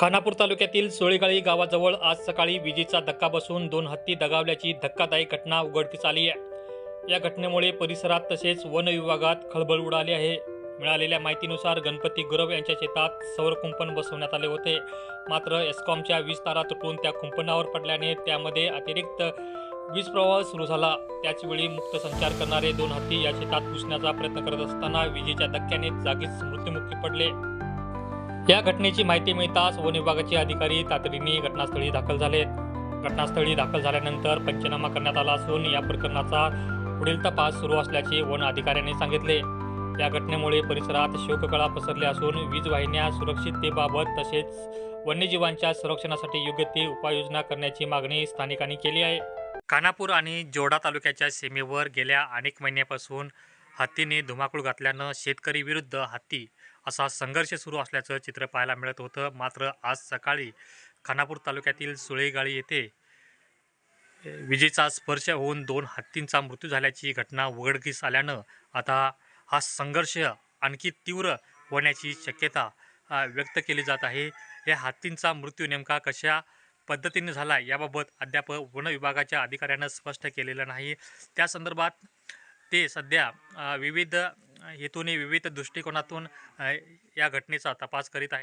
खानापूर तालुक्यातील सोळेगाळी गावाजवळ आज सकाळी विजेचा धक्का बसून दोन हत्ती दगावल्याची धक्कादायक घटना उघडकीस आली आहे. या घटनेमुळे परिसरात तसेच वन विभागात खळबळ उडाली आहे. मिळालेल्या माहितीनुसार गणपती गुरव यांच्या शेतात सौर कुंपण बसवण्यात आले होते. मात्र एस्कॉमच्या वीज तारा तुटून त्या कुंपणावर पडल्याने त्यामध्ये अतिरिक्त वीज प्रवाह सुरू झाला. त्याचवेळी मुक्त संचार करणारे दोन हत्ती या शेतात घुसण्याचा प्रयत्न करत असताना विजेच्या धक्क्याने जागीच मृत्युमुखी पडले. या घटनेची माहिती मिळताच वन विभागाचे अधिकारी तातडीने घटनास्थळी दाखल झाले. घटनास्थळी दाखल झाल्यानंतर पंचनामा करण्यात आला असून या प्रकरणाचा पुढील तपास सुरू असल्याचे वन अधिकाऱ्यांनी सांगितले. या घटनेमुळे परिसरात शोककळा पसरली असून वीज वाहिन्या सुरक्षिततेबाबत तसेच वन्यजीवांच्या संरक्षणासाठी योग्य ती उपाययोजना करण्याची मागणी स्थानिकांनी केली आहे. खानापूर आणि जोडा तालुक्याच्या सीमेवर गेल्या अनेक महिन्यापासून हत्तीने धुमाकूळ घातल्यानं शेतकरी विरुद्ध हत्ती असा संघर्ष सुरू असल्याचं चित्र पाहायला मिळत होतं. मात्र आज सकाळी खानापूर तालुक्यातील सुळेगाळी येथे विजेचा स्पर्श होऊन दोन हत्तींचा मृत्यू झाल्याची घटना उघडकीस आल्यानं आता हा संघर्ष आणखी तीव्र होण्याची शक्यता व्यक्त केली जात आहे. या हत्तींचा मृत्यू नेमका कशा पद्धतीने झाला याबाबत अद्याप वन विभागाच्या अधिकाऱ्यानं स्पष्ट केलेलं नाही. त्या संदर्भात ते सध्या विविध हेतूने विविध दृष्टिकोनातून या घटनेचा तपास करीत आहे.